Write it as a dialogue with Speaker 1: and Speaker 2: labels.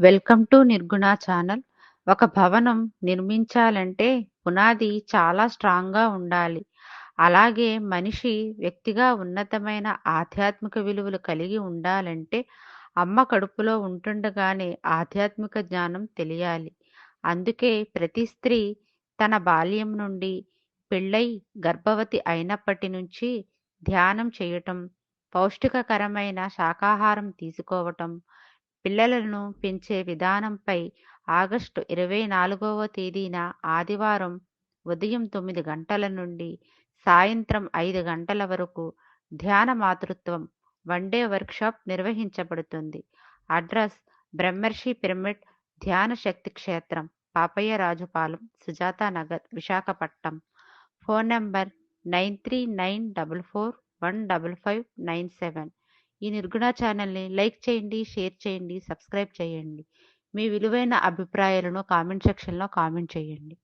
Speaker 1: Welcome to నిర్గుణ channel. ఒక భవనం నిర్మించాలంటే పునాది చాలా స్ట్రాంగ్‌గా ఉండాలి. అలాగే మనిషి వ్యక్తిగా ఉన్నతమైన ఆధ్యాత్మిక విలువలు కలిగి ఉండాలంటే అమ్మ కడుపులో ఉంటుండగానే ఆధ్యాత్మిక జ్ఞానం తెలియాలి. అందుకే ప్రతి స్త్రీ తన బాల్యం నుండి పెళ్ళై గర్భవతి అయినప్పటి నుంచి ధ్యానం చేయటం, పౌష్టికకరమైన శాకాహారం తీసుకోవటం, పిల్లలను పెంచే విధానంపై ఆగస్టు 24వ తేదీన ఆదివారం ఉదయం తొమ్మిది గంటల నుండి సాయంత్రం ఐదు గంటల వరకు ధ్యాన మాతృత్వం వన్డే వర్క్‌షాప్ నిర్వహించబడుతుంది. అడ్రస్ బ్రహ్మర్షి పిరమిడ్ ధ్యాన శక్తి క్షేత్రం, పాపయ్యరాజుపాలెం, సుజాతానగర్, విశాఖపట్నం. ఫోన్ నంబర్ 9394415597 ఈ నిర్గుణ ఛానల్‌ని లైక్ చేయండి, షేర్ చేయండి, సబ్స్క్రైబ్ చేయండి. మీ విలువైన అభిప్రాయాలను కామెంట్ సెక్షన్‌లో కామెంట్ చేయండి.